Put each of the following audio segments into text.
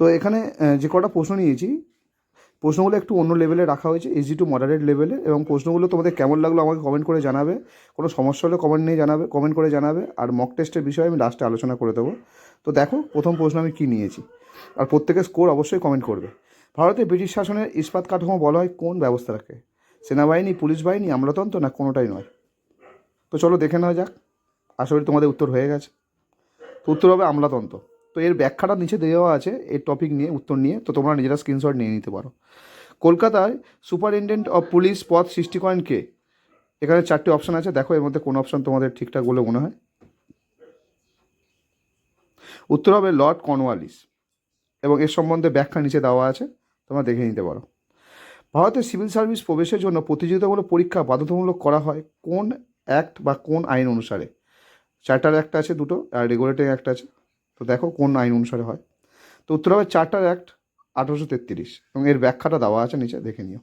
তো এখানে যে কটা প্রশ্ন নিয়েছি, প্রশ্নগুলো একটু অন্য লেভেলে রাখা হয়েছে ইজি টু মডারেট লেভেলে এবং প্রশ্নগুলো তোমাদের কেমন লাগল আমাকে কমেন্ট করে জানাবে। কোনো সমস্যা হলে কমেন্ট নিয়ে জানাবে কমেন্ট করে জানাবে, আর মক টেস্টের বিষয়ে আমি লাস্টে আলোচনা করে দেবো। তো দেখো, প্রথম প্রশ্ন আমি কী নিয়েছি? আর প্রত্যেকের স্কোর অবশ্যই কমেন্ট করবে। ভারতে ব্রিটিশ শাসনের ইস্পাত কাঠামো বলা হয় কোন ব্যবস্থা রাখে সেনাবাহিনী, পুলিশ বাহিনী, আমলাতন্ত্র না কোনোটাই নয়? তো চলো দেখে নেওয়া যাক। আশা করি তোমাদের উত্তর হয়ে গেছে। তো উত্তর হবে আমলাতন্ত্র। তো এর ব্যাখ্যাটা নিচে দেওয়া আছে এই টপিক নিয়ে, উত্তর নিয়ে, তো তোমরা নিজেরা স্ক্রিনশট নিয়ে নিতে পারো। কলকাতায় সুপারিনটেন্ডেন্ট অফ পুলিশ পদ সৃষ্টি করেন কে? এখানে চারটি অপশান আছে, দেখো এর মধ্যে কোন অপশান তোমাদের ঠিকঠাক বলে মনে হয়। উত্তর হবে লর্ড কর্নওয়ালিস, এবং এর সম্বন্ধে ব্যাখ্যা নিচে দেওয়া আছে, তোমরা দেখে নিতে পারো। ভারতের সিভিল সার্ভিস প্রবেশের জন্য প্রতিযোগিতামূলক পরীক্ষা বাধ্যতামূলক করা হয় কোন অ্যাক্ট বা কোন আইন অনুসারে? চার্টার অ্যাক্ট আছে দুটো, আর রেগুলেটরি অ্যাক্ট আছে। তো দেখো কোন আইন অনুসারে হয়। তো উত্তর হবে চার্টার অ্যাক্ট আঠারোশো তেত্রিশ এবং এর ব্যাখ্যাটা দেওয়া আছে নিচে, দেখে নিও।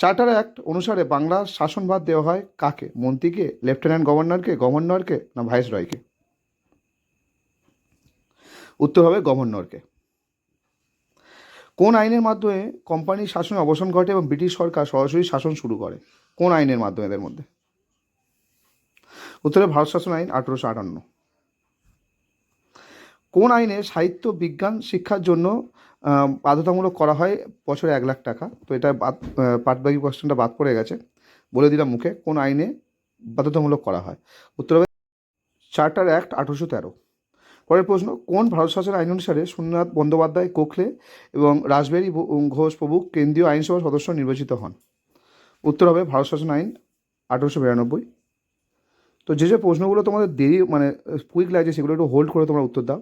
চার্টার অ্যাক্ট অনুসারে বাংলার শাসনভার দেওয়া হয় কাকে? মন্ত্রীকে লেফটেন্যান্ট গভর্নরকে গভর্নরকে না ভাইস রয়কে উত্তর হবে গভর্নরকে কোন আইনের মাধ্যমে কোম্পানির শাসনে অবসান ঘটে এবং ব্রিটিশ সরকার সরাসরি শাসন শুরু করে? কোন আইনের মাধ্যমে এদের মধ্যে? উত্তরে ভারত শাসন আইন আঠেরোশো আটান্ন। কোন আইনে সাহিত্য, বিজ্ঞান, শিক্ষার জন্য বাধ্যতামূলক করা হয় বছরে এক লাখ টাকা? তো এটা বাদ পাটবাকি কোশ্চেনটা বাদ পড়ে গেছে। বলে দিলাম মুখে, কোন আইনে বাধ্যতামূলক করা হয়? উত্তর হবে চার্টার অ্যাক্ট আঠেরোশো তেরো। পরের প্রশ্ন, কোন ভারত শাসন আইন অনুসারে সোমনাথ বন্দ্যোপাধ্যায়, কোখলে এবং রাসবেরি ঘোষ প্রভু কেন্দ্রীয় আইনসভার সদস্য নির্বাচিত হন? উত্তর হবে, ভারত শাসন আইন আঠেরোশো বিরানব্বই। তো যে যে প্রশ্নগুলো তোমাদের দেরি মানে কুইক লাগছে সেগুলো একটু হোল্ড করে তোমরা উত্তর দাও।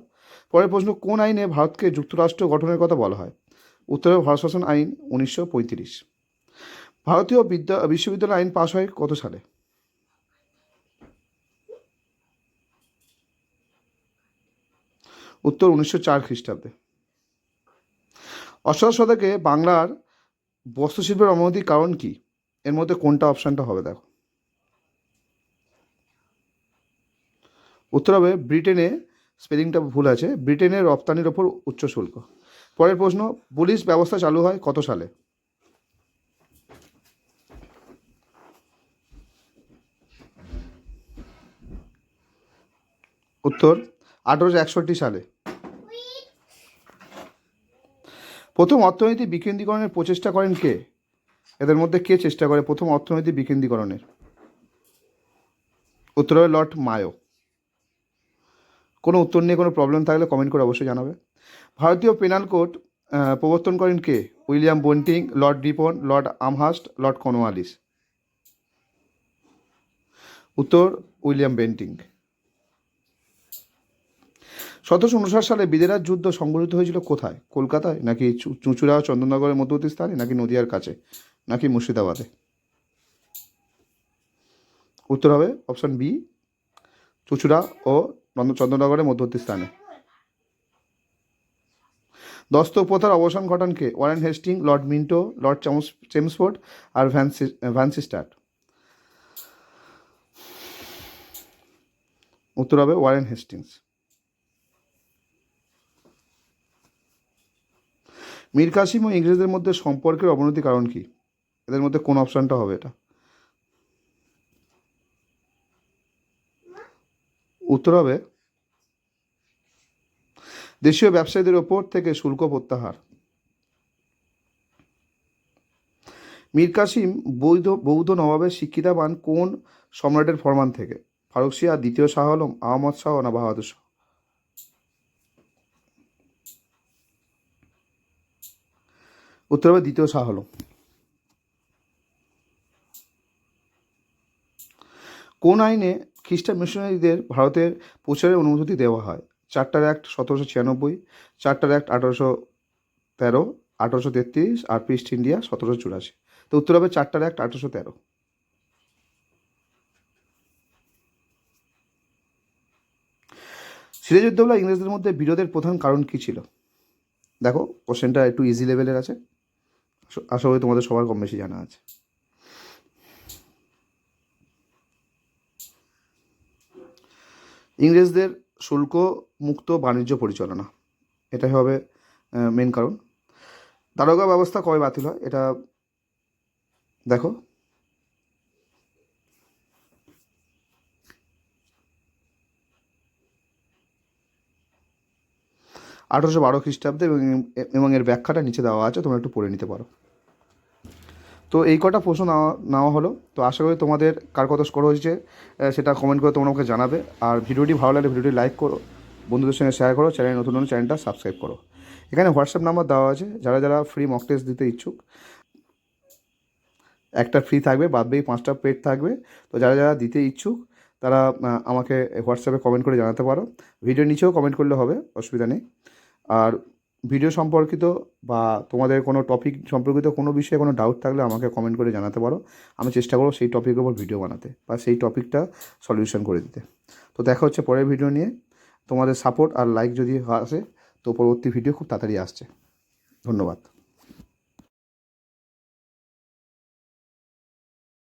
পরের প্রশ্ন, কোন আইনে ভারতকে যুক্তরাষ্ট্র গঠনের কথা বলা হয়? উত্তর, ভারত শাসন আইন উনিশশো পঁয়ত্রিশ। ভারতীয় বিদ্যা, বিশ্ববিদ্যালয় আইন পাশ হয় কত সালে? উত্তর, উনিশশো চার খ্রিস্টাব্দে। অষ্টাদশ শতকে বাংলার বস্ত্রশিল্পের অবনতির কারণ কি? এর মধ্যে কোনটা অপশানটা হবে, দেখো। উত্তর হবে, ব্রিটেনে স্পেলিংটা ভুল আছে, ব্রিটেনের রপ্তানির ওপর উচ্চ শুল্ক। পরের প্রশ্ন, পুলিশ ব্যবস্থা চালু হয় কত সালে? উত্তর, আঠারোশো একষট্টি সালে। প্রথম অর্থনীতি বিকেন্দ্রীকরণের প্রচেষ্টা করেন কে? এদের মধ্যে কে চেষ্টা করে প্রথম অর্থনীতি বিকেন্দ্রীকরণের? উত্তর লর্ড মায়ো। কোনো উত্তর নিয়ে কোনো প্রবলেম থাকলে কমেন্ট করে অবশ্যই জানাবে। ভারতীয় পেনাল কোড প্রবর্তন করেন কে? William Bentinck, Lord Ripon, Lord Amherst, Lord Cornwallis উত্তর, উইলিয়াম বেন্টিং। সতেরোশো উনষাট সালে বিদেরার যুদ্ধ সংঘটিত হয়েছিল কোথায়? কলকাতায়? নাকি চুঁচুড়া চন্দননগরের মধ্যবর্তী স্থানে নাকি নদিয়ার কাছে? নাকি মুর্শিদাবাদে? উত্তর হবে অপশন বি চুঁচুড়া ও চন্দননগরের মধ্যবর্তী স্থানে। দস্তক প্রথার অবসান ঘটান কে Warren Hastings, Lord Minto, Lord চামস, Chelmsford আর ভ্যান্সি ভ্যান্সিস্টার্ট উত্তর হবে ওয়ারেন হেস্টিংস। মীর কাসিম ও ইংরেজদের মধ্যে সম্পর্কের অবনতি কারণ কি? এদের মধ্যে কোন অপশানটা হবে এটা? উত্তর হবে, দেশীয় ব্যবসায়ীদের ওপর থেকে শুল্ক প্রত্যাহার। মীর কাসিম বৌদ্ধ বৌদ্ধ নবাবের শিক্ষিতা পান কোন সম্রাটের ফরমান থেকে? ফারুক সিয়া দ্বিতীয় শাহ আলম, আহমদ শাহ না বাহাদুর শাহ? উত্তর হবে দ্বিতীয় শাহ আলম। কোন আইনে খ্রিস্টান মিশনারিদের ভারতের প্রচারের অনুমতি দেওয়া হয়। চার্টার অ্যাক্ট সতেরোশো ছিয়ানব্বই, চার্টার অ্যাক্ট আঠারোশো তেরো, আঠারোশো তেত্রিশ আর পিস্ট ইন্ডিয়া সতেরোশো চুরাশি। তো উত্তর হবে চার্টার অ্যাক্ট আঠারোশো তেরো। সিরাজউদ্দৌলা ইংরেজদের মধ্যে বিরোধের প্রধান কারণ কী ছিল? দেখো কোশ্চেনটা একটু ইজি লেভেলের আছে। আশা করি তোমাদের সবার কম বেশি জানা আছে। ইংরেজদের শুল্ক মুক্ত বাণিজ্য পরিচালনা। এটাই হবে মেন কারণ। দারোগা ব্যবস্থা কবে বাতিল হয়, এটা দেখো। আঠারোশো বারো খ্রিস্টাব্দে এবং এবং এর ব্যাখ্যাটা নিচে দেওয়া আছে, তোমরা একটু পড়ে নিতে পারো। তো এই কটা প্রশ্ন নেওয়া নেওয়া হলো। তো আশা করি তোমাদের কার কত স্কোর হয়েছে সেটা কমেন্ট করে তোমরা আমাকে জানাবে। আর ভিডিওটি ভালো লাগলে ভিডিওটি লাইক করো, বন্ধুদের সঙ্গে শেয়ার করো চ্যানেল নতুন নতুন চ্যানেলটা সাবস্ক্রাইব করো। এখানে হোয়াটসঅ্যাপ নাম্বার দেওয়া আছে, যারা যারা ফ্রি মক টেস্ট দিতে ইচ্ছুক, একটা ফ্রি থাকবে, বাদ বাকি পাঁচটা পেড থাকবে। তো যারা যারা দিতে ইচ্ছুক, তারা আমাকে হোয়াটসঅ্যাপে কমেন্ট করে জানাতে পারো। ভিডিও নিচেও কমেন্ট করলে হবে, অসুবিধা নেই। আর ভিডিও সম্পর্কিত বা তোমাদের কোনো টপিক সম্পর্কিত কোনো বিষয়ে কোনো ডাউট থাকলে আমাকে কমেন্ট করে জানাতে পারো। আমি চেষ্টা করব সেই টপিকের উপর ভিডিও বানাতে বা সেই টপিকটা সলিউশন করে দিতে। তো দেখা হচ্ছে পরের ভিডিও নিয়ে। তোমাদের সাপোর্ট আর লাইক যদি আসে, তো পরবর্তী ভিডিও খুব তাড়াতাড়ি আসছে। ধন্যবাদ।